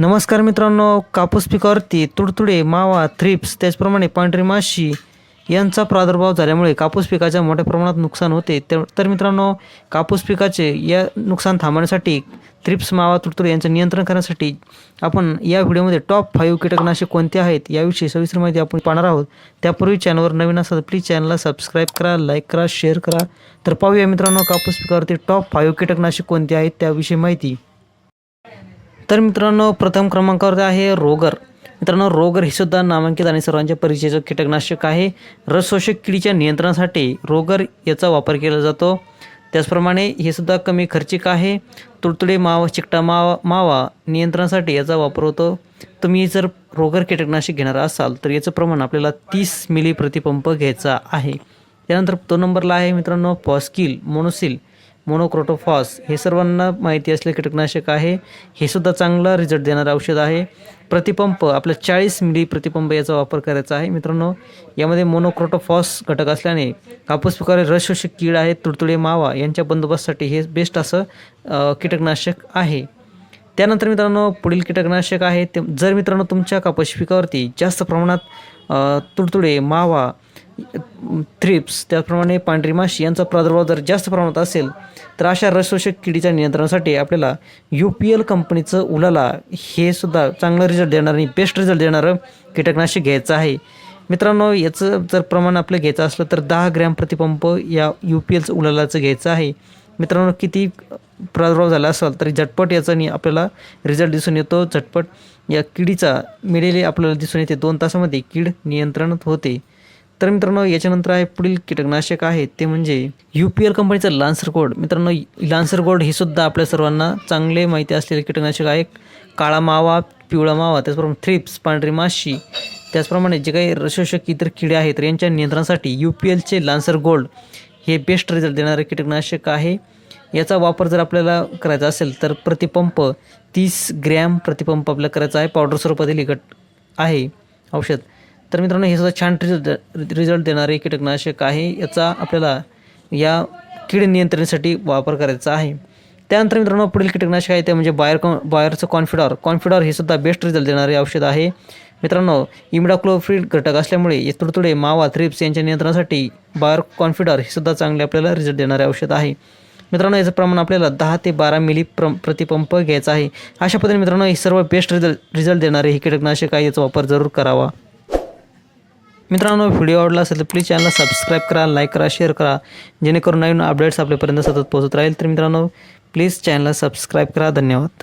नमस्कार मित्रांनो कापूस पिकावरती तुडतुडे मावा थ्रिप्स त्याचप्रमाणे पांढरी माशी यांचा प्रादुर्भाव झाल्यामुळे कापूस पिकाच्या मोठ्या प्रमाणात नुकसान होते. तर तर मित्रांनो कापूस पिकाचे या नुकसान थांबवण्यासाठी थ्रिप्स मावा तुडतुडे यांचं नियंत्रण करण्यासाठी आपण या व्हिडिओमध्ये टॉप फाईव्ह कीटकनाशक कोणते आहेत याविषयी सविस्तर माहिती आपण पाहणार आहोत. त्यापूर्वी चॅनलवर नवीन असाल प्लीज चॅनलला सबस्क्राईब करा लाईक करा शेअर करा. तर पाहूया मित्रांनो कापूस पिकावरती टॉप फाईव्ह कीटकनाशक कोणते आहेत त्याविषयी माहिती. तर मित्रांनो प्रथम क्रमांकावर आहे रोगर. मित्रांनो रोगर हे सुद्धा नामांकित आणि सर्वांच्या परिचयाचं कीटकनाशक आहे. रसशोषक किडीच्या नियंत्रणासाठी रोगर याचा वापर केला जातो. त्याचप्रमाणे हे सुद्धा कमी खर्चिक आहे. तुडतुडे मावा चिकटा मावा मावा नियंत्रणासाठी याचा वापर होतो. तुम्ही जर रोगर कीटकनाशक घेणार असाल तर याचं प्रमाण आपल्याला तीस मिली प्रतिपंप घ्यायचा आहे. त्यानंतर दोन नंबरला आहे मित्रांनो पॉस्किल मोनोसिल. मोनोक्रोटोफॉस. हे सर्वांना माहिती असले कीटकनाशक आहे. हे सुद्धा चांगला रिझल्ट देणारं औषध आहे. प्रतिपंप आपल्या चाळीस मिली प्रतिपंप याचा वापर करायचा आहे. मित्रांनो यामध्ये मोनोक्रोटोफॉस घटक असल्याने कापूस पिकावर रसशोषक कीड आहे तुडतुडे मावा यांच्या बंदोबस्तासाठी हे बेस्ट असं कीटकनाशक आहे. त्यानंतर मित्रांनो पुढील कीटकनाशक आहे. ते जर मित्रांनो तुमच्या कापूस पिकावरती जास्त प्रमाणात तुडतुडे मावा थ्रिप्स त्याचप्रमाणे पांढरी माशी यांचा प्रादुर्भाव जर जास्त प्रमाणात असेल तर अशा रसशोषक किडीच्या नियंत्रणासाठी आपल्याला यू पी एल कंपनीचं उलाला हे सुद्धा चांगलं रिझल्ट देणारं आणि बेस्ट रिझल्ट देणारं कीटकनाशक घ्यायचं आहे. मित्रांनो याचं जर प्रमाण आपलं घ्यायचं असलं तर दहा ग्रॅम प्रतिपंप या यू पी एलचं उलालाचं घ्यायचं आहे. मित्रांनो किती प्रादुर्भाव झाला असेल तरी झटपट याचा नि आपल्याला रिझल्ट दिसून येतो. झटपट या किडीचा मिळेले आपल्याला दिसून येते. दोन तासामध्ये कीड नियंत्रणात होते. तर मित्रांनो याच्यानंतर आहे पुढील कीटकनाशक आहे ते म्हणजे यू पी एल कंपनीचं लान्सर गोड मित्रांनो लान्सर गोड हे सुद्धा आपल्या सर्वांना चांगले माहिती असलेले कीटकनाशक आहे. काळा मावा पिवळा मावा त्याचप्रमाणे थ्रिप्स पांढरी माशी त्याचप्रमाणे जे काही रसोषक इतर किडे आहेत तर यांच्या नियंत्रणासाठी यू पी एलचे लान्सर गोल्ड हे बेस्ट रिझल्ट देणारे कीटकनाशक आहे. याचा वापर जर आपल्याला करायचा असेल तर प्रतिपंप तीस ग्रॅम प्रतिपंप आपल्याला करायचा आहे. पावडर स्वरूपातील गट आहे. औषध. तर मित्रांनो हे सुद्धा छान रिझल्ट रिझल्ट देणारे कीटकनाशक आहे. याचा आपल्याला या कीड नियंत्रणासाठी वापर करायचा आहे. त्यानंतर मित्रांनो पुढील कीटकनाशक आहे ते म्हणजे बायर कॉन बायरचं कॉन्फिडॉर. कॉन्फिडॉर हे सुद्धा बेस्ट रिझल्ट देणारे औषध आहे. मित्रांनो इमिडाक्लोफ्रीड घटक असल्यामुळे हे तुडतुडे मावा थ्रिप्स यांच्या नियंत्रणासाठी बायर कॉन्फिडॉर हे सुद्धा चांगले आपल्याला रिझल्ट देणारे औषध आहे. मित्रांनो याचं प्रमाण आपल्याला दहा ते बारा मिली प्र प्रतिपंप घ्यायचा आहे. अशा पद्धतीने मित्रांनो हे सर्व बेस्ट रिझल्ट रिझल्ट देणारे हे कीटकनाशक आहे. याचा वापर जरूर करावा. मित्रांनो व्हिडिओ आवडला असेल तर प्लीज चॅनलला सबस्क्राईब करा लाईक करा शेअर करा. जेणेकरून नवीन अपडेट्स आपल्यापर्यंत सतत पोहोचत राहील. तर मित्रांनो प्लीज चॅनलला सबस्क्राईब करा. धन्यवाद.